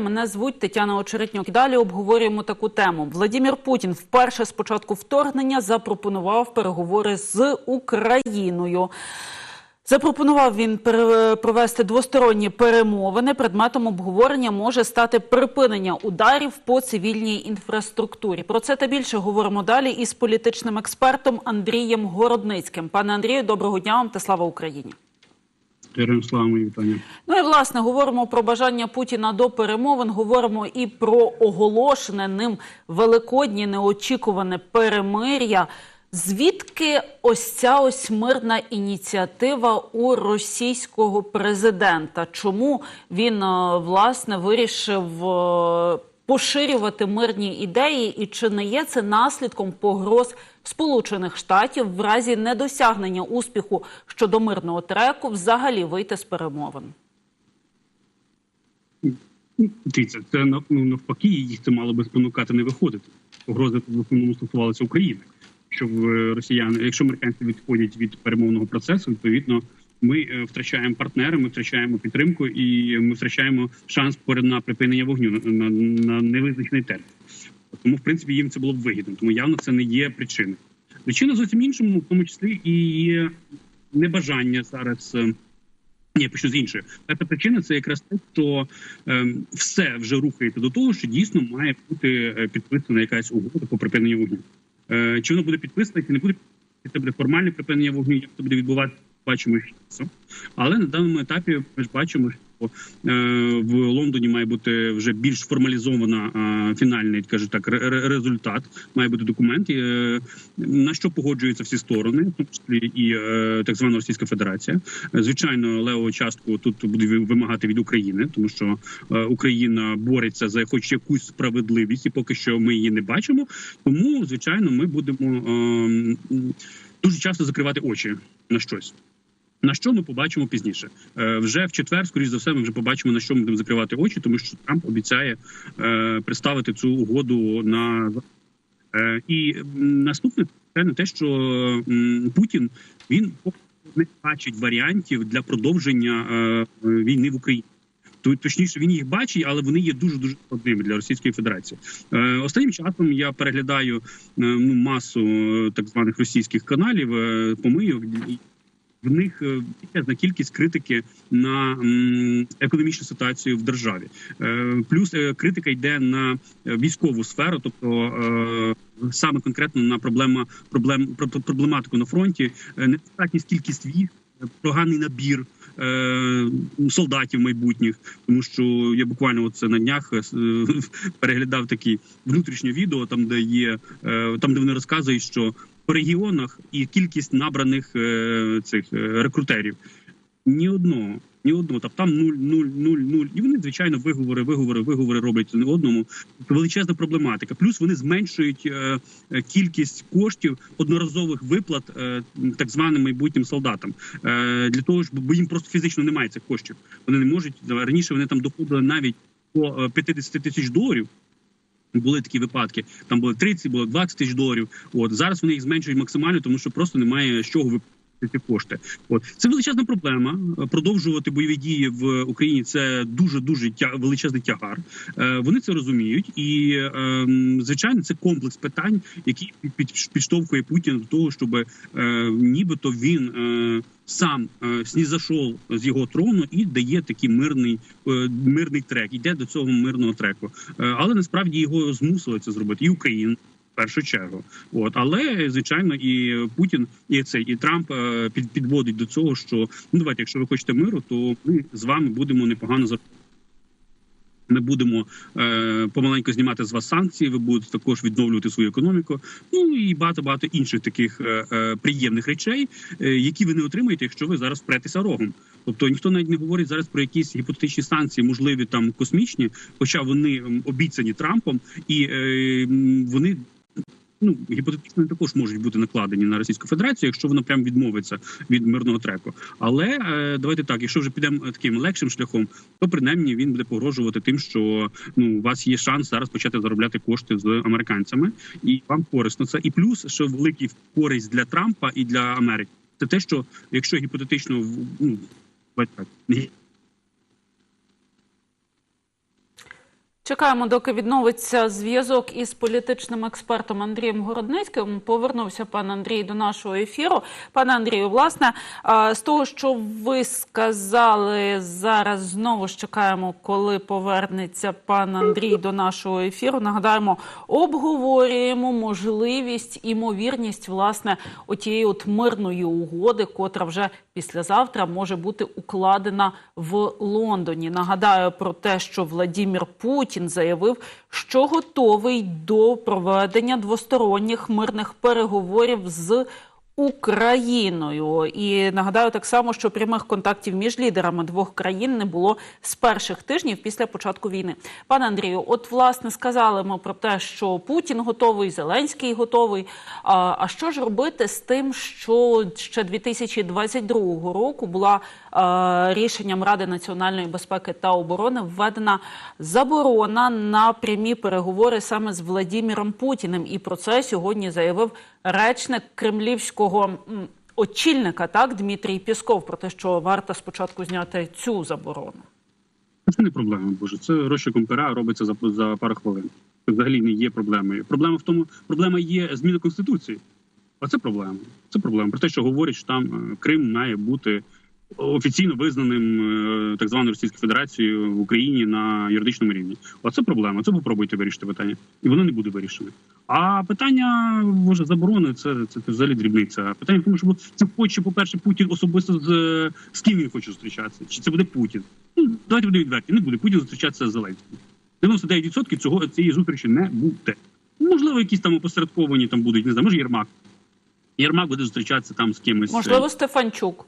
Мене звуть Тетяна Очеретнюк. Далі обговорюємо таку тему. Владимир Путін вперше з початку вторгнення запропонував переговори з Україною. Запропонував він провести двосторонні перемовини. Предметом обговорення може стати припинення ударів по цивільній інфраструктурі. Про це та більше говоримо далі із політичним експертом Андрієм Городницьким. Пане Андрію, доброго дня вам та слава Україні. Героям слава вітання. Ну і власне говоримо про бажання Путіна до перемовин. Говоримо і про оголошене ним великоднє неочікуване перемир'я. Звідки ось ця ось мирна ініціатива у російського президента? Чому він е, власне вирішив е, поширювати мирні ідеї, і чи не є це наслідком погроз Сполучених Штатів в разі недосягнення успіху щодо мирного треку взагалі вийти з перемовин? Дивіться, це ну, навпаки, їх це мало би спонукати не виходити. Погрози в основному стосувалися України. Що в е, росіяни, якщо американці відходять від перемовного процесу, відповідно ми е, втрачаємо партнери, ми втрачаємо підтримку і ми втрачаємо шанс на припинення вогню на, на, на невизначений термін. Тому, в принципі, їм це було б вигідно. Тому явно це не є причиною. Причина зовсім іншому, в тому числі і небажання зараз. е, ні, почну з іншої. Перша причина це якраз те, що е, все вже рухається до того, що дійсно має бути е, підписана якась угода по припиненню вогню. Е, чи воно буде підписано, чи не буде це буде формальне припинення вогню, як це буде відбуватися, бачимо часом. Але на даному етапі ми ж бачимо, що в Лондоні має бути вже більш формалізована е, фінальний, кажу так, ре- ре- результат. Має бути документ, е, на що погоджуються всі сторони, в і е, так звана Російська Федерація. Е, Звичайно, левову частку тут буде вимагати від України, тому що е, Україна бореться за хоч якусь справедливість, і поки що ми її не бачимо. Тому, звичайно, ми будемо е, дуже часто закривати очі на щось. На що ми побачимо пізніше? Е, вже в четвер, скоріш за все, ми вже побачимо на що ми будемо закривати очі, тому що Трамп обіцяє е, представити цю угоду на е, і наступне це не те, що Путін він не бачить варіантів для продовження війни в Україні. Точніше, він їх бачить, але вони є дуже дуже складними для Російської Федерації. Е, останнім часом я переглядаю ну масу так званих російських каналів помийок. В них е, величезна кількість критики на економічну ситуацію в державі. Е, плюс е, критика йде на військову сферу, тобто саме конкретно на проблема проблем про- про- проблематику на фронті, недостатність кількість військ, поганий набір солдатів майбутніх, тому що я буквально от це на днях переглядав такі внутрішнє відео, там де є там, де вони розказують, що по регіонах і кількість набраних е, цих е, рекрутерів ні одного. Ні одного, тобто там нуль, нуль, нуль, нуль. І вони, звичайно, виговори, виговори, виговори роблять один одному. Тобто величезна проблематика. Плюс вони зменшують е, кількість коштів одноразових виплат так званим майбутнім солдатам. Для того ж, бо їм просто фізично немає цих коштів. Вони не можуть раніше. Вони там доходили навіть по е, 50 тисяч доларів. Були такі випадки. Там було 30, було 20 тисяч доларів. От зараз вони їх зменшують максимально, тому що просто немає з чого виплатити ці кошти. От це величезна проблема. Продовжувати бойові дії в Україні це дуже дуже тя величезний тягар. Е, вони це розуміють, і е, звичайно, це комплекс питань, який під, під, підштовхує Путіна до того, щоб е, нібито він е, сам е, снізашов з його трону і дає такий мирний е, мирний трек. Йде до цього мирного треку, Е, але насправді його змусили це зробити і Україна. Першу чергу, от але звичайно, і Путін, і цей і Трамп е, під, підводить до цього, що ну давайте, якщо ви хочете миру, то ми з вами будемо непогано за. Ми будемо е, помаленьку знімати з вас санкції. Ви будете також відновлювати свою економіку. Ну і багато багато інших таких е, е, приємних речей, е, які ви не отримаєте, якщо ви зараз претеся рогом. Тобто ніхто навіть не говорить зараз про якісь гіпотетичні санкції, можливі там космічні, хоча вони обіцяні Трампом, і е, вони. Ну, гіпотетично також можуть бути накладені на Російську Федерацію, якщо вона прям відмовиться від мирного треку. Але е, давайте так, якщо вже підемо таким легшим шляхом, то принаймні він буде погрожувати тим, що ну у вас є шанс зараз почати заробляти кошти з американцями, і вам корисно це. І плюс, що великий користь для Трампа і для Америки, це те, що якщо гіпотетично ну, так, Чекаємо, доки відновиться зв'язок із політичним експертом Андрієм Городницьким. Повернувся пан Андрій до нашого ефіру. Пане Андрію, власне, з того, що ви сказали зараз, знову ж чекаємо, коли повернеться пан Андрій до нашого ефіру. Нагадаємо, обговорюємо можливість, імовірність власне отієї от мирної угоди, котра вже післязавтра може бути укладена в Лондоні. Нагадаю про те, що Владімір Путін заявив, що готовий до проведення двосторонніх мирних переговорів з Україною. І нагадаю так само, що прямих контактів між лідерами двох країн не було з перших тижнів після початку війни. Пане Андрію, от власне сказали ми про те, що Путін готовий, Зеленський готовий. А, що ж робити з тим, що ще 2022 року була а, рішенням Ради національної безпеки та оборони введена заборона на прямі переговори саме з Владіміром Путіним, і про це сьогодні заявив речник кремлівського очільника, так Дмитрій Пісков, про те, що варто спочатку зняти цю заборону. Це не проблема, боже. Це розчиком пера робиться за за пару хвилин. Взагалі не є проблемою. Проблема в тому, проблема є зміна конституції. А це проблема. Це проблема. Про те, що говорять, що там е, Крим має бути офіційно визнаним е, так званою Російською Федерацією в Україні на юридичному рівні. Оце проблема. Це попробуйте вирішити питання, і воно не буде вирішене. А питання може заборони це, це, це взагалі дрібниця. Питання в тому, що це хоче, по перше, Путін особисто з, з ким він хоче зустрічатися. Чи це буде Путін? Ну давайте будемо відверті. Не буде Путін зустрічатися з Зеленським. 99% цього цієї зустрічі не буде. Можливо, якісь там опосередковані там будуть, не знаю, може Єрмак. Єрмак буде зустрічатися там з кимось. е, Можливо, Стефанчук.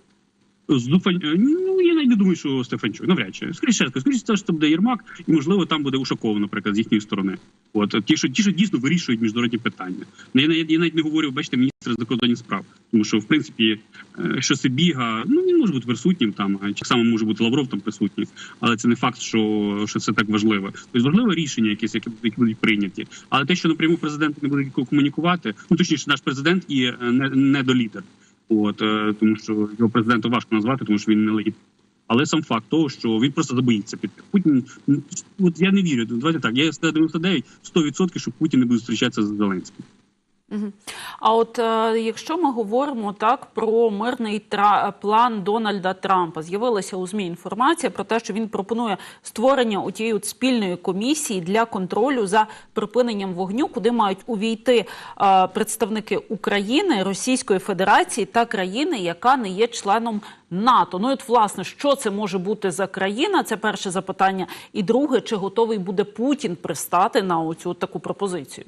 З е, Ну я навіть не думаю, що Стефанчук. Навряд чи скоріше, скоріше, це, що це буде Єрмак, і можливо там буде Ушаков, наприклад, з їхньої сторони. От ті, що ті, що дійсно вирішують міжнародні питання. Ну я, навіть- я навіть не говорю, бачите, міністр з закордонних справ, тому що в принципі, е, що Сибіга, ну він може бути присутнім там, так само може бути Лавров там присутній, але це не факт, що, що це так важливо. Тобто важливе рішення, якісь, які, які будуть прийняті. Але те, що напряму президент не буде комунікувати, ну точніше, наш президент і е, не, не до лідер. От е, тому що його президентом важко назвати, тому що він не легітимний. Але сам факт того, що він просто забоїться під Путін от я не вірю. Давайте так. Я сказав 99, 100%, що Путін не буде зустрічатися з Зеленським. А от е, якщо ми говоримо так про мирний план Дональда Трампа, з'явилася у змі інформація про те, що він пропонує створення у тієї спільної комісії для контролю за припиненням вогню, куди мають увійти е, представники України, Російської Федерації та країни, яка не є членом НАТО. Ну от власне, що це може бути за країна? Це перше запитання. І друге, чи готовий буде Путін пристати на оцю таку пропозицію?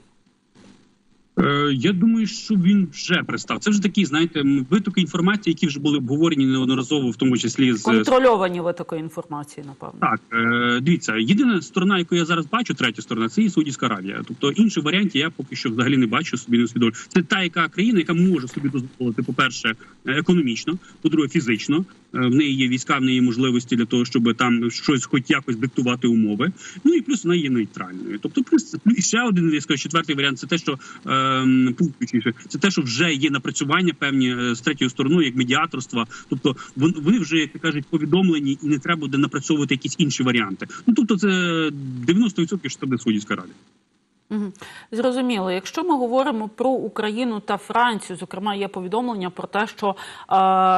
Е, я думаю, що він вже пристав. Це вже такі, знаєте, витоки інформації, які вже були обговорені неодноразово, в тому числі з Контрольовані ви такої інформації, напевно. Так, е, дивіться, єдина сторона, яку я зараз бачу, третя сторона, це і Саудівська Аравія. Тобто інших варіантів я поки що взагалі не бачу, собі не усвідомлюю. Це та яка країна, яка може собі дозволити, по-перше, е, економічно, по-друге, фізично. В неї є війська, в неї є можливості для того, щоб там щось, хоч якось диктувати умови. Ну і плюс вона є нейтральною. Тобто, плюс і ще один я скажу, четвертий варіант це те, що пункт точніше, це те, що вже є напрацювання певні е, з третьою стороною, як медіаторства. Тобто вони вже як кажуть повідомлені, і не треба буде напрацьовувати якісь інші варіанти. Ну тобто, це 90% що суддівська рада. Зрозуміло. Якщо ми говоримо про Україну та Францію, зокрема, є повідомлення про те, що е,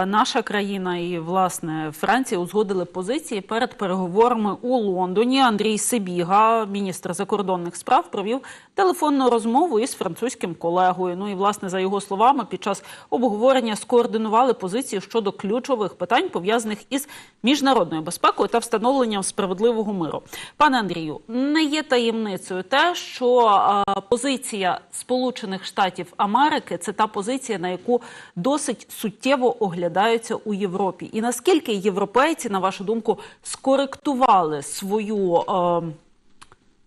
наша країна і власне Франція узгодили позиції перед переговорами у Лондоні. Андрій Сибіга, міністр закордонних справ, провів телефонну розмову із французьким колегою. Ну і власне за його словами, під час обговорення скоординували позиції щодо ключових питань пов'язаних із міжнародною безпекою та встановленням справедливого миру. Пане Андрію, не є таємницею те, що позиція Сполучених Штатів Америки це та позиція, на яку досить суттєво оглядаються у Європі. І наскільки європейці, на вашу думку, скоректували свою.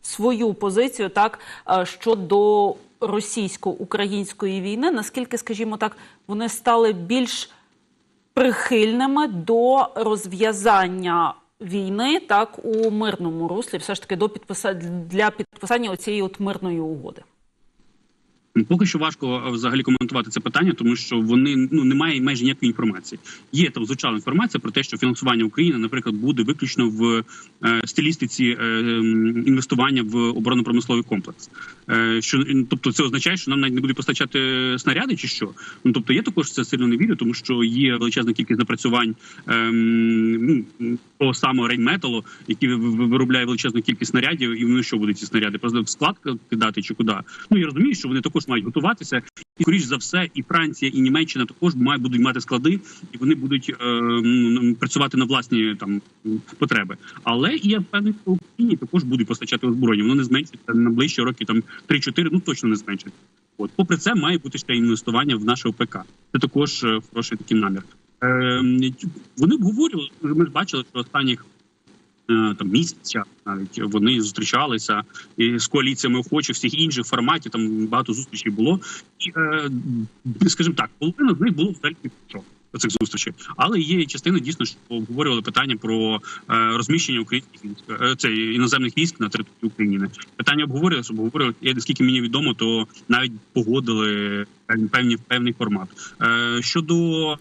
Свою позицію так щодо російсько-української війни, наскільки, скажімо так, вони стали більш прихильними до розв'язання війни так у мирному руслі, все ж таки до підписа для підписання оцієї от мирної угоди. Поки що важко е, взагалі коментувати це питання, тому що вони ну немає майже ніякої інформації. Є там звучала інформація про те, що фінансування України, наприклад, буде виключно в е, стилістиці е, інвестування в оборонно-промисловий комплекс. Е, що тобто, це означає, що нам навіть не будуть постачати снаряди, чи що? Ну тобто, я також це сильно не вірю, тому що є величезна кількість напрацювань ем, ну, того самого рейнметалу, ви- виробляє величезну кількість снарядів, і вони що будуть ці снаряди? Просто в склад кидати чи куди? Ну я розумію, що вони також мають готуватися, і скоріш за все, і Франція, і Німеччина також мають будуть мати склади, і вони будуть е, працювати на власні там потреби. Але і я впевнений, що Україні також будуть постачати озброєння. Воно не зменшиться на ближчі роки, там 3-4, ну точно не зменшиться. От, попри це, має бути ще інвестування в наше ОПК. Це також е, хороший такий намір. Е, вони обговорювали, ми ж бачили, що останніх там місяця навіть вони зустрічалися і з коаліціями охочих всіх інших форматів. Там багато зустрічей було. І е, скажімо так, половина з них було взагалі що цих зустрічей, але є частина дійсно, що обговорювали питання про е, розміщення українських військ, е, це іноземних військ на території України. Питання обговорювалися, обговорювали. Я наскільки мені відомо, то навіть погодили певні певний формат. Е, щодо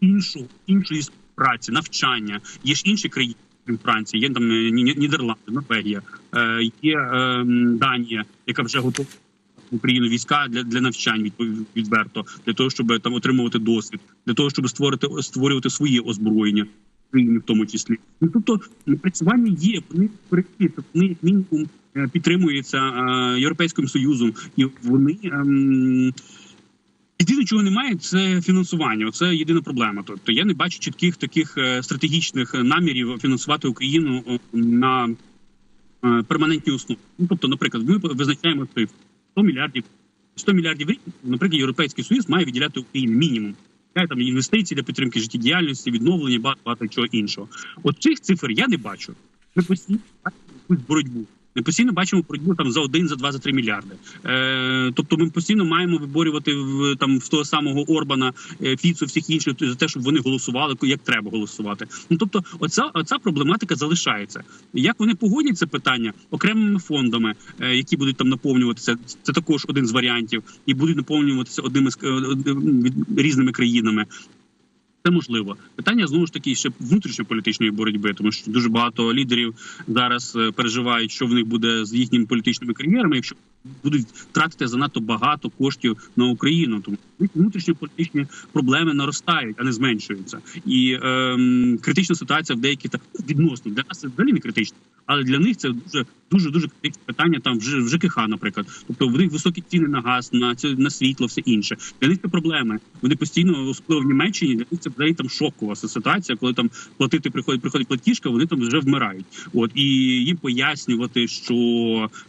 іншого іншої праці, навчання, є ж інші країни. Крім Франції, є там е, Ні- Ні- Нідерланди, Норвегія, е, є е, Данія, яка вже готова Україну війська для, для навчань відверто, для того, щоб там отримувати досвід, для того, щоб створити створювати своє озброєння в тому числі. Ну тобто напрацювання є, вони перекриті, вони як мінімум е, підтримуються європейським союзом, і вони. ем, Єдине, чого немає, це фінансування. Це єдина проблема. Тобто я не бачу чітких таких е, стратегічних намірів фінансувати Україну на е, перманентній основі. Ну тобто, наприклад, ми визначаємо цифру 100 мільярдів 100 мільярдів рік, наприклад, Європейський Союз має виділяти Україні мінімум. Е, Там інвестиції для підтримки життєдіяльності, відновлення, багато, багато чого іншого. От цих цифр я не бачу. Ми постійно бачимо якусь боротьбу. Ми постійно бачимо боротьбу там за один, за два, за три мільярди. Е, тобто, ми постійно маємо виборювати в там в того самого Орбана, е, Фіцу, всіх інших за те, щоб вони голосували, як треба голосувати. Ну тобто, оця оця проблематика залишається. Як вони погодять це питання окремими фондами, е, які будуть там наповнюватися, це також один з варіантів, і будуть наповнюватися одними з е, від- різними країнами. Це можливо. Питання знову ж таки ще внутрішньополітичної боротьби, тому що дуже багато лідерів зараз е, переживають, що в них буде з їхніми політичними кар'єрами, якщо будуть тратити занадто багато коштів на Україну. Тому внутрішньополітичні проблеми наростають, а не зменшуються. І ем, критична ситуація в деяких так відносно для нас взагалі не критично, але для них це дуже дуже дуже питання. Там в ЖКХ, наприклад, тобто в них високі ціни на газ, на це на світло, все інше. Для них це проблеми. Вони постійно особливо в Німеччині. Для них це взагалі там шокова ситуація, коли там платити приходить, приходить платіжка, вони там вже вмирають. От і їм пояснювати, що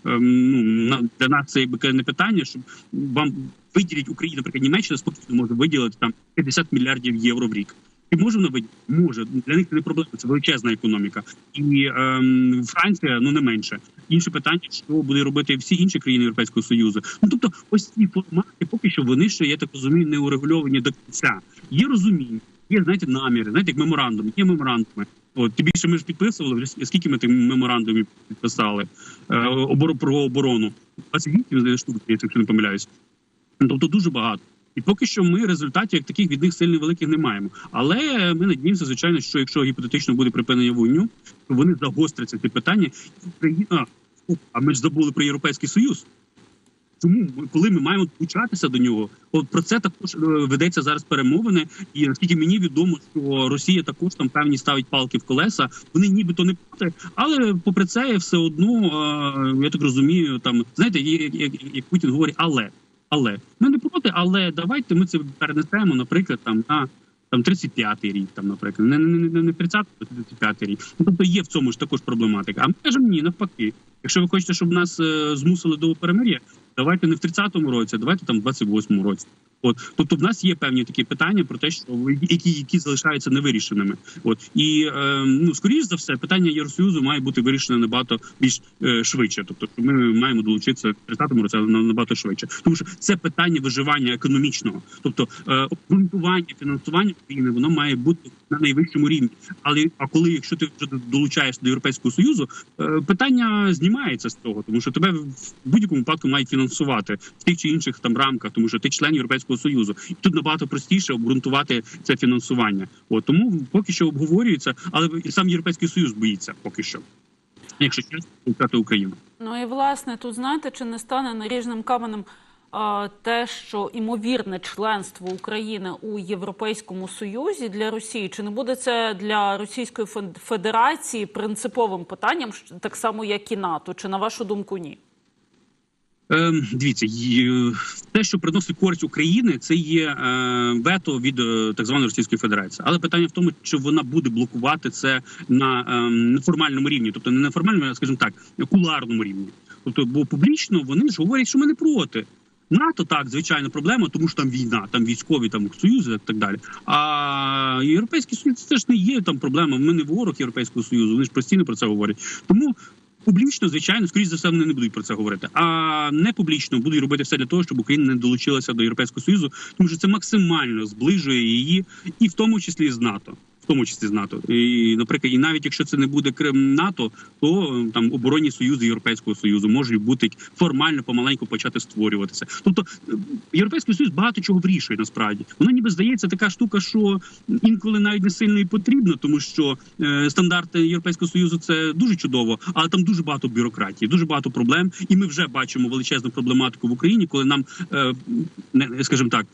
ем, ну для нас це якби не питання, щоб вам виділить Україна, наприклад, Німеччина спокійно може виділити там 50 мільярдів євро в рік. І може вона виділити? Може для них це не проблема. Це величезна економіка, і ем, Франція ну не менше. Інше питання, що буде робити всі інші країни Європейського союзу. Ну тобто, ось ці формати, поки що вони ще я так розумію, не урегульовані до кінця. Є розуміння, є знаєте наміри, знаєте, як меморандум, є меморандуми. От тим більше ми ж підписували. Скільки ми тих меморандумів підписали е, оборо про оборону? 28 штук, якщо не помиляюсь. Тобто дуже багато. І поки що ми результатів як таких від них сильно великих не маємо. Але ми надіємося, звичайно, що якщо гіпотетично буде припинення вогню, то вони загостряться ці питання. Україна, а ми ж забули про європейський союз. Тому коли ми маємо долучатися до нього, от про це також е, ведеться зараз перемовини. І наскільки мені відомо, що Росія також там певні ставить палки в колеса. Вони нібито не проти, але попри це все одно е, я так розумію, там знаєте, як, як, як Путін говорить, але але ми не проти, але давайте ми це перенесемо, наприклад, там на там 35-й рік, там, наприклад, не не, не, не 30-й, а 35-й рік. Ну, тобто є в цьому ж також проблематика. А ми кажемо ні, навпаки. Якщо ви хочете, щоб нас е, змусили до перемир'я, давайте не в 30-му році, а давайте там в 28-му році. От тобто, в нас є певні такі питання про те, що які, які залишаються невирішеними. От і е, ну скоріш за все, питання Євросоюзу має бути вирішене набагато більш е, швидше. Тобто, ми маємо долучитися в 30-му році на- набагато швидше, тому що це питання виживання економічного, тобто е, обґрунтування фінансування України, воно має бути на найвищому рівні. Але а коли, якщо ти вже долучаєш до європейського союзу, е, питання знімається з того, тому що тебе в будь-якому випадку мають фінансувати в тих чи інших там рамках, тому що ти член європейського союзу, і тут набагато простіше обґрунтувати це фінансування. От тому поки що обговорюється, але сам європейський союз боїться поки що. Якщо чесно, Україну. Ну і власне тут знаєте, чи не стане наріжним каменем а, те, що імовірне членство України у Європейському Союзі для Росії, чи не буде це для Російської Фед- Федерації принциповим питанням, так само як і НАТО? Чи на вашу думку ні? Ем, дивіться, те, що приносить користь України, це є е, вето від е, так званої Російської Федерації. Але питання в тому, чи вона буде блокувати це на ем, неформальному рівні, тобто не неформальному, а скажімо так, куларному рівні. Тобто, бо публічно вони ж говорять, що ми не проти. НАТО так, звичайно, проблема, тому що там війна, там військові, там союзи і так далі. А європейський союз це ж не є там проблема. Ми не ворог європейського союзу. Вони ж постійно про це говорять. Тому публічно, звичайно, скоріш за все, вони не будуть про це говорити. А не публічно будуть робити все для того, щоб Україна не долучилася до європейського союзу, тому що це максимально зближує її, і в тому числі з НАТО. Тому числі з НАТО, і наприклад, і навіть якщо це не буде Крим НАТО, то е, там оборонні союзи Європейського союзу можуть бути формально помаленьку почати створюватися. Тобто е, європейський союз багато чого вирішує насправді. Воно ніби здається така штука, що інколи навіть не сильно і потрібно, тому що е, стандарти європейського союзу це дуже чудово, але там дуже багато бюрократії, дуже багато проблем, і ми вже бачимо величезну проблематику в Україні, коли нам е, не скажімо так.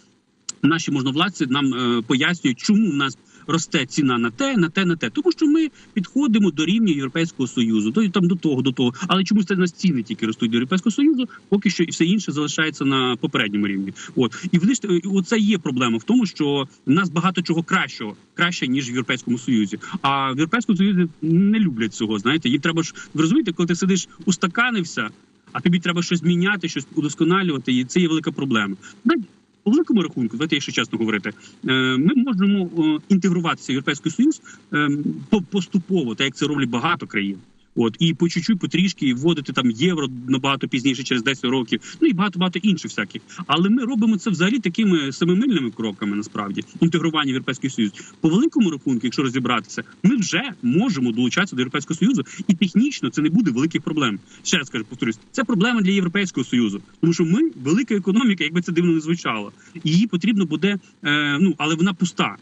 Наші можновладці нам е, пояснюють, чому в нас росте ціна на те, на те, на те. Тому що ми підходимо до рівня Європейського союзу, до там до того, до того. Але чомусь це на ціни тільки ростуть до Європейського союзу, поки що і все інше залишається на попередньому рівні. От і вони е, оце є проблема в тому, що в нас багато чого кращого, краще ніж в Європейському Союзі. А в Європейському Союзі не люблять цього. Знаєте, їм треба ж ви розумієте, коли ти сидиш устаканився, а тобі треба щось міняти, щось удосконалювати, і це є велика проблема. По великому рахунку, давайте якщо чесно говорити, е, ми можемо е, інтегруватися в європейський союз е, по- поступово, так як це роблять багато країн. От і по чуть-чуть, потрішки вводити там євро набагато пізніше, через 10 років, ну і багато багато інших всяких. Але ми робимо це взагалі такими семимильними кроками. Насправді інтегрування в європейський союз. По великому рахунку, якщо розібратися, ми вже можемо долучатися до європейського союзу, і технічно це не буде великих проблем. Ще раз кажу, повторюсь, це проблема для європейського союзу, тому що ми велика економіка, якби це дивно не звучало. Її потрібно буде, е, ну але вона пуста.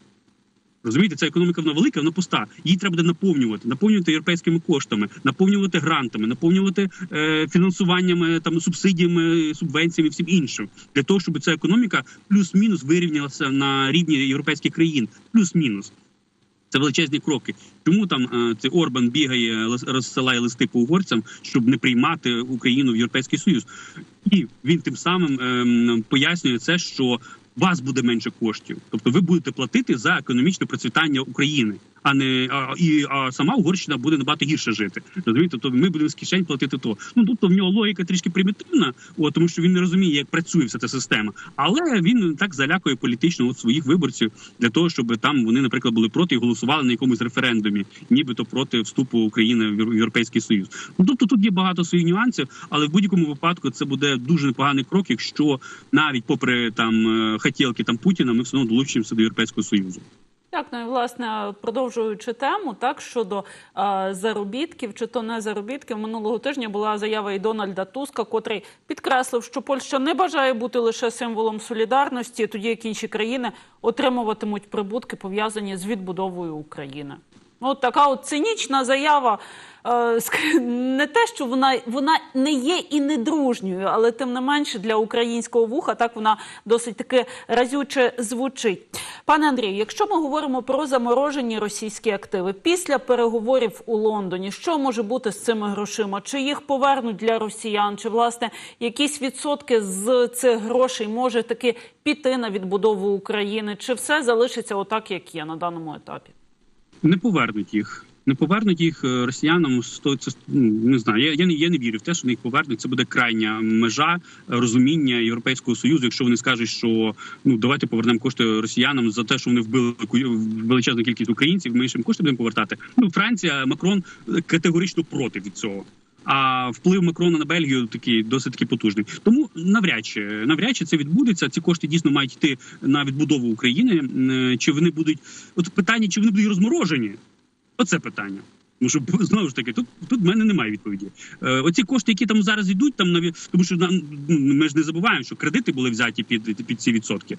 Розумієте, ця економіка вона велика, вона пуста. Її треба буде наповнювати, наповнювати європейськими коштами, наповнювати грантами, наповнювати е, фінансуваннями, там субсидіями, субвенціями, всім іншим, для того, щоб ця економіка плюс-мінус вирівнялася на рівні європейських країн, плюс-мінус. Це величезні кроки. Чому там е, цей Орбан бігає, розсилає листи по угорцям, щоб не приймати Україну в Європейський Союз? І він тим самим ем, пояснює це, що вас буде менше коштів, тобто ви будете платити за економічне процвітання України, а не а, і а сама Угорщина буде набагато гірше жити. Розумієте, тобто ми будемо з кишень платити то. Ну тобто в нього логіка трішки примітивна, от, тому що він не розуміє, як працює вся ця система. Але він так залякує політично от своїх виборців для того, щоб там вони, наприклад, були проти і голосували на якомусь референдумі, нібито проти вступу України в Європейський Союз. Ну тобто тут є багато своїх нюансів, але в будь-якому випадку це буде дуже непоганий крок, якщо навіть попри там е, хотілки там Путіна, ми все одно долучимося до Європейського Союзу. Так, ну і власне продовжуючи тему, так щодо е, заробітків чи то не заробітків, минулого тижня була заява і Дональда Туска, котрий підкреслив, що Польща не бажає бути лише символом солідарності, тоді як інші країни отримуватимуть прибутки пов'язані з відбудовою України. Ну, От така от цинічна заява. е, Не те, що вона, вона не є і не дружньою, але тим не менше для українського вуха так вона досить таки разюче звучить. Пане Андрію, якщо ми говоримо про заморожені російські активи після переговорів у Лондоні, що може бути з цими грошима? Чи їх повернуть для росіян? Чи власне якісь відсотки з цих грошей може таки піти на відбудову України? Чи все залишиться отак, як є на даному етапі? Не повернуть їх. Не повернуть їх е, росіянам сто це ну, не знаю. Я, я не я не вірю в те, що їх повернуть. Це буде крайня межа е, розуміння Європейського союзу. Якщо вони скажуть, що ну давайте повернемо кошти росіянам за те, що вони вбили величезну кількість українців. Ми ж кошти будемо повертати. Ну Франція Макрон категорично проти від цього. А вплив Макрона на Бельгію такий досить таки потужний. Тому навряд чи навряд чи це відбудеться. Ці кошти дійсно мають йти на відбудову України. Е, Чи вони будуть от питання, чи вони будуть розморожені? Оце питання. Тому що знову ж таки, тут тут в мене немає відповіді. Е, оці кошти, які там зараз йдуть, там наві... тому що нам ну, ми ж не забуваємо, що кредити були взяті під, під ці відсотки.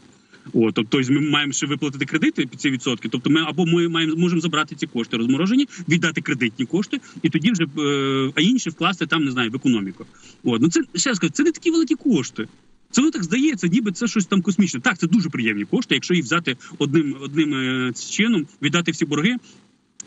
О, тобто ми маємо ще виплатити кредити під ці відсотки. Тобто, ми або ми маємо можемо забрати ці кошти розморожені, віддати кредитні кошти, і тоді вже е, а інші вкласти там не знаю в економіку. От ну це ще раз кажу, це не такі великі кошти. Це воно так здається, ніби це щось там космічне. Так, це дуже приємні кошти, якщо їх взяти одним одним е, чином, віддати всі борги.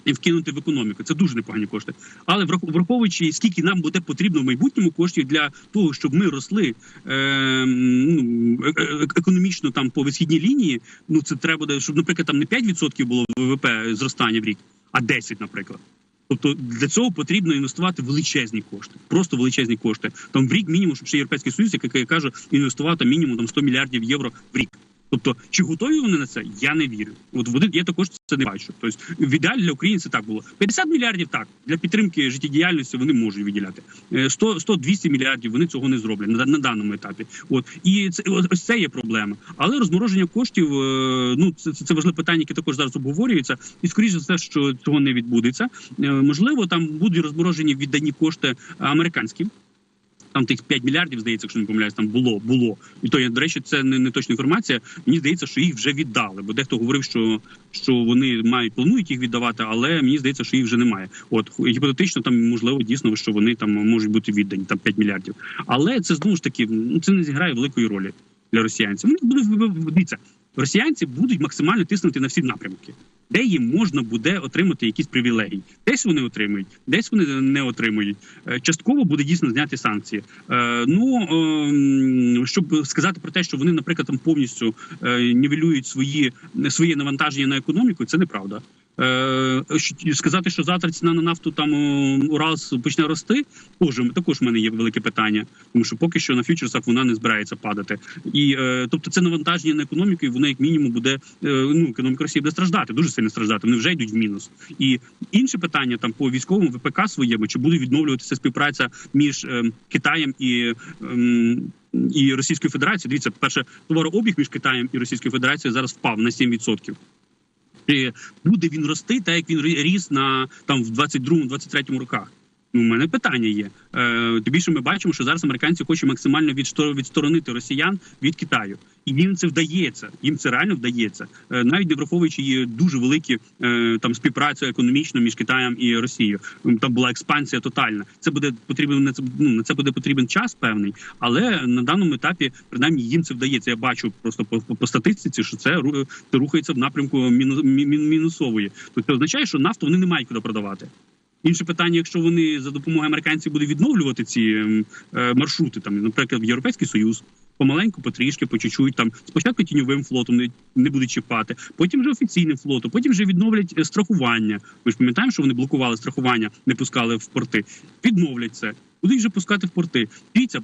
І вкинути в економіку. Це дуже непогані кошти. Але враховуючи, скільки нам буде потрібно в майбутньому коштів для того, щоб ми росли е, ну, е- е- економічно там по висхідній лінії, ну це треба буде, щоб, наприклад, там не 5% було ВВП зростання в рік, а 10%, наприклад. Тобто для цього потрібно інвестувати величезні кошти, просто величезні кошти. Там в рік мінімум, щоб ще європейський союз, як я кажу, інвестував мінімум там 100 мільярдів євро в рік. Тобто, чи готові вони на це? Я не вірю. От вони я також це не бачу. Тобто, в ідеалі для України це так було. 50 мільярдів так для підтримки життєдіяльності вони можуть виділяти. Е, 100 100-200 мільярдів вони цього не зроблять на, на даному етапі. От і це ось це є проблема. Але розмороження коштів, е, ну це, це важливе питання, яке також зараз обговорюється. І скоріше за те, що цього не відбудеться. Е, Можливо, там будуть розморожені віддані кошти американським. Там тих 5 мільярдів, здається, якщо не помиляюсь, там було, було. І то, я, до речі, це не, не точна інформація. Мені здається, що їх вже віддали. Бо дехто говорив, що, що вони мають планують їх віддавати, але мені здається, що їх вже немає. От гіпотетично, там можливо дійсно, що вони там можуть бути віддані там 5 мільярдів. Але це знову ж таки ну це не зіграє великої ролі для росіянців. Вони будуть дивіться, росіянці будуть максимально тиснути на всі напрямки, де їм можна буде отримати якісь привілеї. Десь вони отримують, десь вони не отримують. Е, Частково буде дійсно зняти санкції. Е, Ну ем, щоб сказати про те, що вони, наприклад, там повністю е, нівелюють свої своє навантаження на економіку, це неправда. Е, сказати, що завтра ціна на нафту там е, Уралс почне рости, також, також в мене є велике питання, тому що поки що на фьючерсах вона не збирається падати. І е, тобто це навантаження на економіку, і воно як мінімум буде ну економіка Росії буде страждати, дуже сильно страждати. Вони вже йдуть в мінус. І інше питання там по військовому ВПК своєму, чи буде відновлюватися співпраця між Китаєм і. ем, і Російською Федерацією, дивіться, перше товарообіг між Китаєм і Російською Федерацією зараз впав на 7%. Буде він рости, так як він ріс на там в 22-23 роках? Ну, у мене питання є. Е, тим більше ми бачимо, що зараз американці хочуть максимально відсторонити росіян від Китаю, і їм це вдається. Їм це реально вдається, е, навіть не враховуючи її дуже великі е, там співпрацю економічну між Китаєм і Росією. Там була експансія тотальна. Це буде потрібен на це ну, на це буде потрібен час певний, але на даному етапі принаймні їм це вдається. Я бачу просто по, по, статистиці, що це, рухається в напрямку міну, мі- мі- мінусової. Тобто означає, що нафту вони не мають куди продавати. Інше питання, якщо вони за допомогою американців будуть відновлювати ці ем, е, маршрути, там, наприклад, в Європейський Союз, помаленьку, потрішки, по там спочатку тіньовим флотом не, не будуть чіпати, потім вже офіційним флотом, потім вже відновлять е, страхування. Ми ж пам'ятаємо, що вони блокували страхування, не пускали в порти. Відновлять це, будуть вже пускати в порти. Дивіться,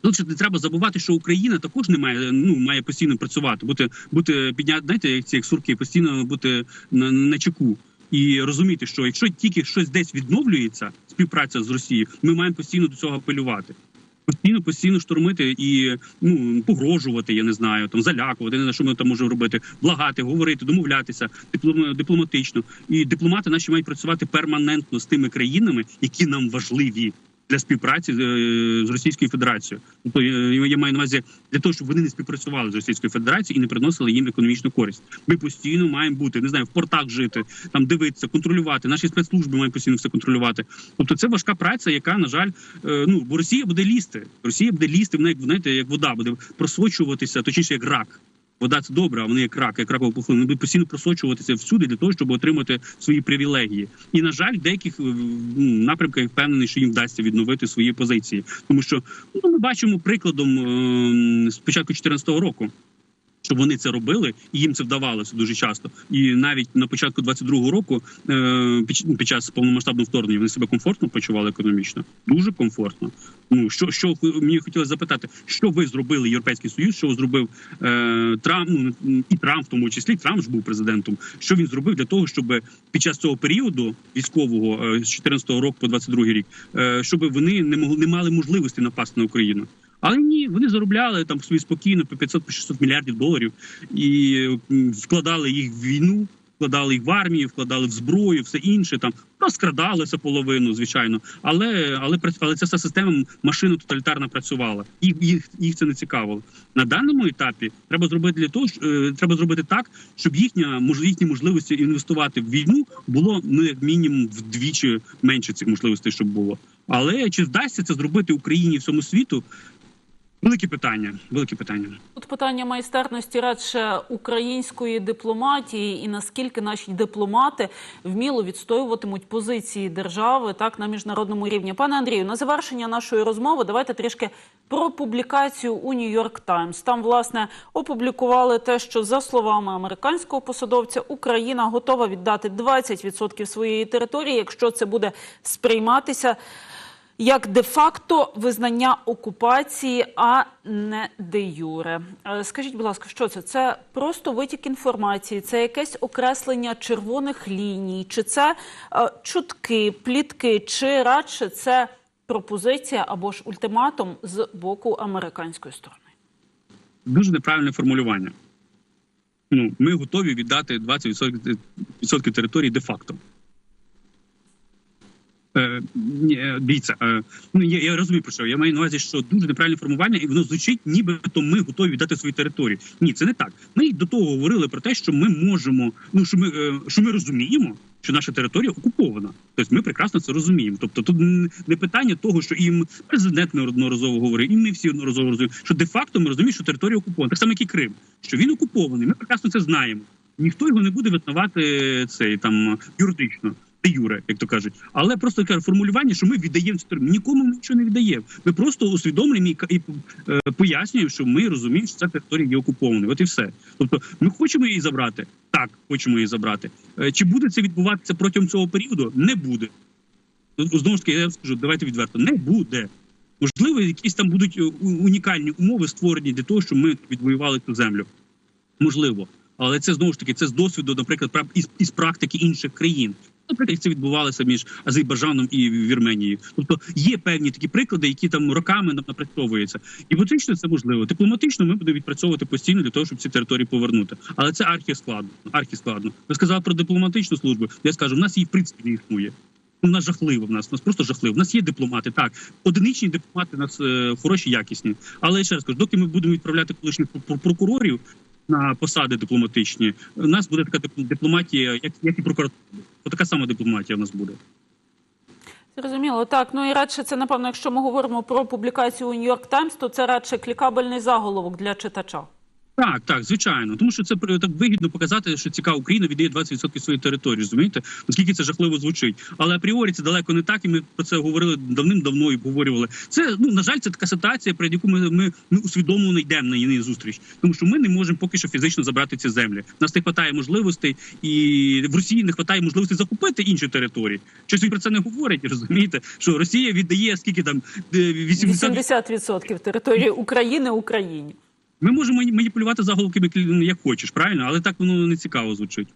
Тут ще не треба забувати, що Україна також не має ну має постійно працювати, бути бути підняти, знаєте, як ці як сурки, постійно бути на, на чеку і розуміти, що якщо тільки щось десь відновлюється, співпраця з Росією, ми маємо постійно до цього апелювати. Постійно, постійно штурмити і ну погрожувати, я не знаю, там залякувати, не знаю, що ми там можемо робити, благати, говорити, домовлятися диплом, дипломатично. І дипломати наші мають працювати перманентно з тими країнами, які нам важливі для співпраці з, е, Російською Федерацією. Тобто я, я маю на увазі для того, щоб вони не співпрацювали з Російською Федерацією і не приносили їм економічну користь. Ми постійно маємо бути не знаю в портах жити, там дивитися, контролювати. Наші спецслужби мають постійно все контролювати. Тобто це важка праця, яка на жаль, е, ну бо Росія буде лізти. Росія буде лізти, вона як знаєте, як вода буде просочуватися, точніше як рак. Вода це добре, а вони як рак, як ракова пухлина, вони постійно просочуватися всюди для того, щоб отримати свої привілегії. І на жаль, деяких е, ну, напрямках впевнений, що їм вдасться відновити свої позиції, тому що ну ми бачимо прикладом е, з початку 2014 року. Щоб вони це робили, і їм це вдавалося дуже часто. І навіть на початку 22-го року, е, ну, під час повномасштабного вторгнення, вони себе комфортно почували економічно, дуже комфортно. Ну що, що мені хотілося запитати, що ви зробили Європейський Союз, що зробив е, Трамп, ну і Трамп, в тому числі Трамп ж був президентом. Що він зробив для того, щоб під час цього періоду військового е, з 14-го року по 22-й рік, е, щоб вони не могли не мали можливості напасти на Україну. Але ні, вони заробляли там собі спокійно по 500-600 мільярдів доларів і вкладали їх в війну, вкладали їх в армію, вкладали в зброю, все інше там розкрадалися половину, звичайно. Але але але ця вся система машина тоталітарна працювала. Їх їх їх це не цікавило. На даному етапі треба зробити для того, що, е, треба зробити так, щоб їхня їхні можливості інвестувати в війну було ну як мінімум вдвічі менше цих можливостей, щоб було. Але чи вдасться це зробити Україні і всьому світу? Велике питання. Велике питання. Тут питання майстерності радше української дипломатії і наскільки наші дипломати вміло відстоюватимуть позиції держави так на міжнародному рівні. Пане Андрію, на завершення нашої розмови давайте трішки про публікацію у Нью-Йорк Таймс. Там власне опублікували те, що за словами американського посадовця Україна готова віддати 20% своєї території, якщо це буде сприйматися як де-факто визнання окупації, а не де-юре. Е, Скажіть, будь ласка, що це? Це просто витік інформації, це якесь окреслення червоних ліній, чи це е, чутки, плітки, чи радше це пропозиція або ж ультиматум з боку американської сторони? Дуже неправильне формулювання. Ну, ми готові віддати 20% відсотків території де-факто. Е, е, дивіться, е, ну я, я розумію про що. Я маю на увазі, що дуже неправильне формування, і воно звучить, нібито ми готові віддати свою територію. Ні, це не так. Ми до того говорили про те, що ми можемо, ну що ми, що ми розуміємо, що наша територія окупована. Тобто ми прекрасно це розуміємо. Тобто, тут не питання того, що їм президент неодноразово говорив, і ми всі одноразово розуміємо, що де-факто ми розуміємо, що територія окупована. Так само, як і Крим, що він окупований. Ми прекрасно це знаємо. Ніхто його не буде визнавати цей там юридично. Де Юре, як то кажуть, але просто таке формулювання, що ми віддаємо. Нікому ми нічого не віддаємо. Ми просто усвідомлюємо і, е, пояснюємо, що ми розуміємо, що ця територія є окупованою. От і все. Тобто, ми хочемо її забрати. Так, хочемо її забрати. Е, Чи буде це відбуватися протягом цього періоду? Не буде. Знову ж таки, я скажу, давайте відверто, не буде. Можливо, якісь там будуть е, унікальні умови створені для того, щоб ми відвоювали цю землю. Можливо. Але це знову ж таки це з досвіду, наприклад, із, із практики інших країн. Наприклад, як це відбувалося між Азербайджаном і Вірменією. Тобто є певні такі приклади, які там роками напрацьовуються. І політично це можливо. Дипломатично ми будемо відпрацьовувати постійно для того, щоб ці території повернути. Але це архіскладно. Архіскладно. Ви сказали про дипломатичну службу. Я скажу, в нас її в принципі не існує. У нас жахливо в нас, у нас просто жахливо. У нас є дипломати. Так, одиничні дипломати у нас е, хороші, якісні. Але ще раз кажу, доки ми будемо відправляти колишніх пр- прокурорів на посади дипломатичні, у нас буде така дипломатія, як, як і прокуратура. Така сама дипломатія в нас буде. Зрозуміло, так. Ну і радше це, напевно, якщо ми говоримо про публікацію у Нью-Йорк Таймс, то це радше клікабельний заголовок для читача. Так, так, звичайно, тому що це так вигідно показати, що цікава Україна віддає 20% своєї території. Розумієте, наскільки це жахливо звучить. Але апріорі це далеко не так, і ми про це говорили давним-давно і обговорювали. Це ну на жаль, це така ситуація, перед яку ми, ми, ми усвідомлено йдемо на її зустріч, тому що ми не можемо поки що фізично забрати ці землі. Нас не вистачає можливостей, і в Росії не вистачає можливості захопити інші території. Щось він про це не говорить. Розумієте, що Росія віддає скільки там е, 80... 80% території України Україні. Ми можемо маніпулювати заголовками ну, як хочеш, правильно, але так воно не цікаво звучить.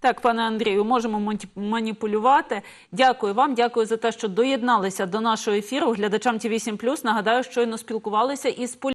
Так, пане Андрію, можемо маніпулювати. Дякую вам. Дякую за те, що доєдналися до нашого ефіру. Глядачам Ті 8 Нагадаю, щойно спілкувалися із полі-